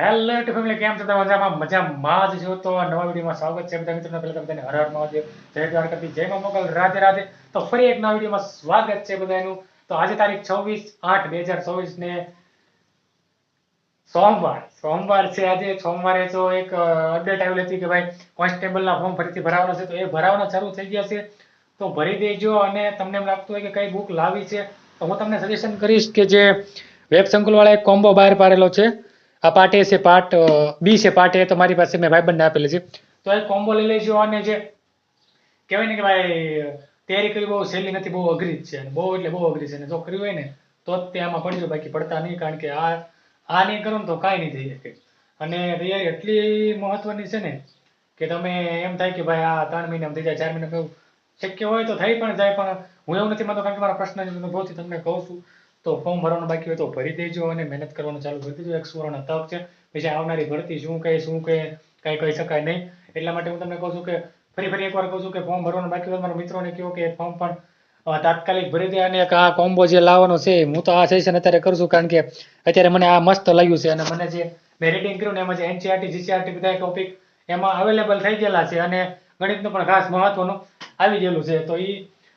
Hello two family કેમ છો? તમે મજામાં? મજામાં જ છો. તો નવા વિડીયોમાં સ્વાગત છે બધા મિત્રો પહેલા બધાને હર હર મહાદેવ. જય દ્વારકાથી જય મા મોગલ. રાધે રાધે. તો ફરી એક નવા વિડીયોમાં સ્વાગત છે બધાનું. તો આજે તારીખ છવ્વીસ આઠ બે હજાર ચોવીસ ને સોમવાર. સોમવાર છે આજે. સોમવારે તો એક અપડેટ આવેલી હતી કે ભાઈ કોન્સ્ટેબલના ફોર્મ ફરીથી ભરાવાના છે. તો એ ભરાવાના શરૂ થઈ ગયા છે. તો ભરી દેજો અને તમને એમ લાગતું હોય કે કઈ બુક લાવી છે, તો હું તમને સજેશન કરીશ કે જે વેબ સંકુલવાળા એક કોમ્બો બહાર પાડેલો છે. આ પાર્ટ એ છે પાર્ટ બી છે પાર્ટ એ, તો મારી પાસે મેં ભાઈબંધને આપેલી છે. તો એ કોમ્બો લઈ લેજો અને જે કહેવાય ને કે ભાઈ, તૈયારી કરવી બહુ સહેલી નથી, બહુ અઘરી જ છે બહુ એટલે બહુ અઘરી છે અને જો કર્યું હોય ને, તો જ તે આમાં પડજો બાકી પડતા નહીં, કારણ કે આ આ નહીં કરો ને તો કાંઈ નહીં થઈ શકે અને તૈયારી એટલી મહત્વની છે ને, કે તમે એમ થાય કે ભાઈ આ ત્રણ મહિનામાં થઈ જાય, ચાર મહિના શક્ય હોય તો થઈ પણ જાય, પણ હું એવું નથી માનતો, કારણ કે મારા પ્રશ્ન અનુભવથી તમને કહું છું. તો ફોર્મ ભરવાનું બાકી હોય તો ભરી દેજો અને મહેનત કરવાનું ચાલુ કરી દેજો. એક સુવર્ણ તક છે. પછી આવનારી ભરતી શું કહે શું કહે કાંઈ કહી શકાય નહીં. એટલા માટે હું તમને કહું છું કે ફરી ફરી એકવાર કહું છું કે ફોર્મ ભરવાનું બાકી હોય મારા મિત્રોને કહો કે ફોર્મ પણ તાત્કાલિક ભરી દે અને આ કોમ્બો જે લાવવાનો છે, હું તો આ સેશન અત્યારે કરું છું કારણ કે અત્યારે મને આ મસ્ત લાગ્યું છે અને મને જે મેં રીડિંગ કર્યું ને એમાં જે એનસીઆરટી જીસીઆરટી બધા ટોપિક એમાં અવેલેબલ થઈ ગયેલા છે અને ગણિતનું પણ ખાસ મહત્વનું આવી ગયેલું છે. તો એ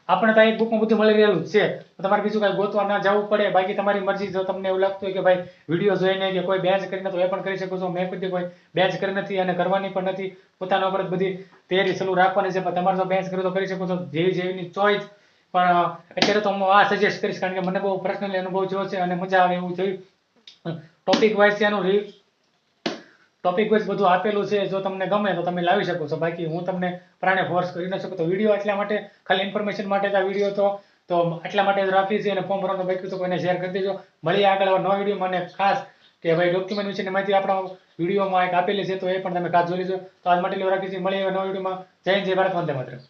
આપણે તો એક બુકમાં બધું મળી રહેલું છે. તમારે બીજું કાંઈ ગોતવા ના જવું પડે. બાકી તમારી મરજી, જો તમને એવું લાગતું હોય કે ભાઈ વીડિયો જોઈને કે કોઈ બેન્ચ કરીને તો એ પણ કરી શકો છો. મેં કદી કોઈ બેન્ચ કરી નથી અને કરવાની પણ નથી. પોતાના ઉપર બધી તૈયારી ચાલુ રાખવાની છે. પણ તમારે જો બેન્ચ કર્યું તો કરી શકો છો. જેવી જેવીની ચોઈસ પણ અત્યારે તો હું આ સજેસ્ટ કરીશ, કારણ કે મને બહુ પર્સનલી અનુભવ જોયો છે અને મજા આવે એવું થયું ટોપિક વાઇઝ એનું ટોપિક વાઇઝ બધું આપેલું છે, જો તમને ગમે તો તમે લાવી શકો છો. બાકી હું તમને પ્રાણે ફોર્સ કરી ન શકું તો વીડિયો એટલા માટે, ખાલી ઇન્ફોર્મેશન માટે જ આ વીડિયો તો તો એટલા માટે રાખી છે અને ફોર્મ ભરવાનું બાકી તો કોઈને શેર કરી દેજો. મળીએ આગળ નવા વીડિયો મને ખાસ કે ભાઈ ડોક્યુમેન્ટ વિશેની માહિતી આપણા વિડીયોમાં એક આપેલી છે તો એ પણ તમે ખાસ જોઈ લેજો. તો આજ માટે લેવા રાખી છે મળીએ નવા વિડીયોમાં. જય જય ભારત, વંદે માતરમ.